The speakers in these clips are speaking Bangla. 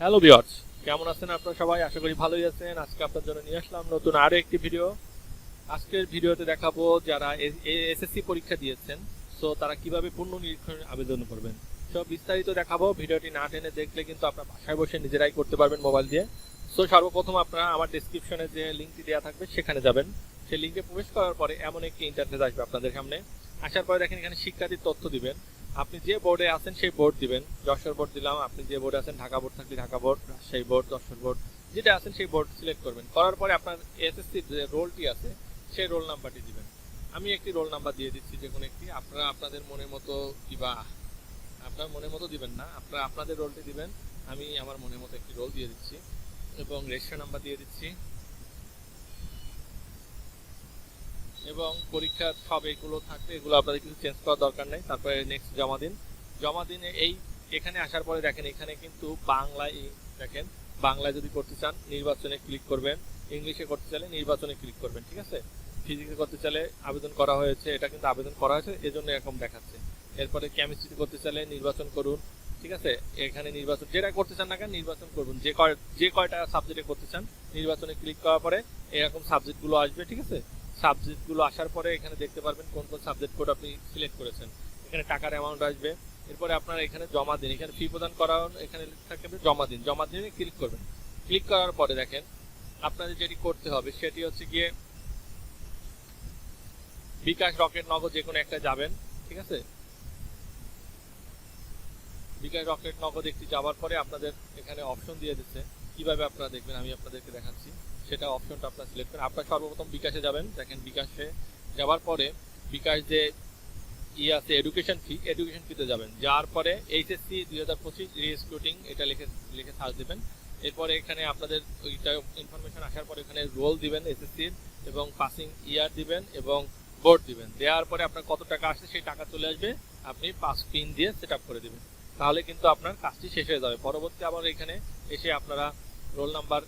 হ্যালো বিয়ার্স কেমন আছেন আপনারা সবাই? আশা করি ভালোই আছেন। আজকে আপনার জন্য নিয়ে আসলাম নতুন আরও একটি ভিডিও আজকের ভিডিওতে দেখাবো যারা এসএসসি পরীক্ষা দিয়েছেন সো তারা কীভাবে পূর্ণ নিরীক্ষণের আবেদন করবেন। সব বিস্তারিত দেখাবো। ভিডিওটি না টেনে দেখলে কিন্তু আপনার বাসায় বসে নিজেরাই করতে পারবেন মোবাইল দিয়ে। সো সর্বপ্রথম আপনারা আমার ডেসক্রিপশনে যে লিঙ্কটি দেওয়া থাকবে, সেখানে যাবেন। সেই লিঙ্কে প্রবেশ করার পরে এমন একটি ইন্টারফেস আসবে আপনাদের সামনে। আসার পরে দেখেন এখানে শিক্ষার্থীর তথ্য দিবেন। আপনি যে বোর্ডে আছেন সেই বোর্ড দিবেন। যশোর বোর্ড দিলাম, আপনি যে বোর্ডে আছেন, ঢাকা বোর্ড থাকলে Dhaka board Rajshahi board Jessore board যেটা আছেন সেই বোর্ড সিলেক্ট করবেন। করার পরে আপনার এসএসসি যে রোলটি আছে, সেই রোল নাম্বারটি দিবেন। আমি একটি রোল নাম্বার দিয়ে দিচ্ছি যে কোনো একটি। আপনারা আপনাদের মনের মতো কিবা, আপনার মনের মতো দিবেন না। আপনারা আপনাদের রোলটি দিবেন। আমি আমার মনের মতো একটি রোল দিয়ে দিচ্ছি এবং রেজিস্টার নাম্বার দিয়ে দিচ্ছি। এবং পরীক্ষার সব এগুলো থাকবে, এগুলো আপনাদের কিছু চেঞ্জ করার দরকার নেই। তারপরে নেক্সট জমা দিন। জমা দিনে এই এখানে আসার পরে দেখেন, এখানে কিন্তু বাংলায় দেখেন, বাংলায় যদি করতে চান, নির্বাচনে ক্লিক করবেন। ইংলিশে করতে চাইলে নির্বাচনে ক্লিক করবেন, ঠিক আছে? ফিজিক্সে করতে চাইলে আবেদন করা হয়েছে, এটা কিন্তু আবেদন করা হয়েছে, এজন্য এরকম দেখাচ্ছে। এরপরে কেমিস্ট্রি করতে চাইলে নির্বাচন করুন, ঠিক আছে? এখানে নির্বাচন, যেটা করতে চান না কেন, নির্বাচন করুন। যে কয়, যে কয়টা সাবজেক্টে করতে চান, নির্বাচনে ক্লিক করার পরে এরকম সাবজেক্টগুলো আসবে, ঠিক আছে? সাবজেক্টগুলো আসার পরে এখানে দেখতে পারবেন কোন কোন সাবজেক্ট কোড আপনি সিলেক্ট করেছেন। এখানে টাকার অ্যামাউন্ট আসবে। এরপরে আপনারা এখানে জমা দিন। এখানে ফি প্রদান করা এখানে থাকবে জমা দিন। জমা দিনে ক্লিক করবেন। ক্লিক করার পরে দেখেন, আপনাদের যেটি করতে হবে সেটি হচ্ছে গিয়ে বিকাশ, রকেট, নগদ যে কোনো একটা যাবেন, ঠিক আছে? বিকাশ, রকেট, নগদ একটি যাওয়ার পরে আপনাদের এখানে অপশন দিয়ে দিচ্ছে। কীভাবে আপনারা দেখবেন? আমি আপনাদেরকে দেখাচ্ছি। সেটা অপশনটা আপনারা সিলেক্ট করেন। আপনারা সর্বপ্রথম বিকাশে যাবেন। দেখেন বিকাশে যাওয়ার পরে বিকাশ যে ই আছে এডুকেশন ফি এডুকেশন ফিতে যাবেন। যাওয়ার পরে এইচএসসি দুই হাজার পঁচিশ রিস্ক্রুটিং এটা লিখে লিখে সার্চ দেবেন। এরপরে এখানে আপনাদের ওইটা ইনফরমেশন আসার পরে এখানে রোল দিবেন এসএসসির এবং পাসিং ইয়ার দিবেন এবং বোর্ড দিবেন। দেওয়ার পরে আপনার কত টাকা আসছে সেই টাকা চলে আসবে। আপনি পাস পিন দিয়ে সেট করে দেবেন। তাহলে কিন্তু আপনার কাজটি শেষ হয়ে যাবে। পরবর্তী আবার এখানে এসে আপনারা রোল নাম্বার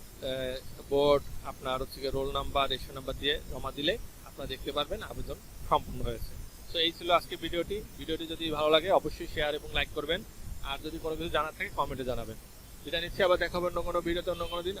বোর্ড আপনার হচ্ছে রোল নাম্বার, রেশন নাম্বার দিয়ে জমা দিলে আপনারা দেখতে পারবেন আবেদন সম্পূর্ণ হয়েছে। তো এই ছিল আজকে ভিডিওটি। ভিডিওটি যদি ভালো লাগে, অবশ্যই শেয়ার এবং লাইক করবেন। আর যদি কোনো কিছু জানার থাকে কমেন্টে জানাবেন। যেটা নিচ্ছি, আবার দেখাবেন অন্য কোনো ভিডিওতে অন্য কোনো দিন।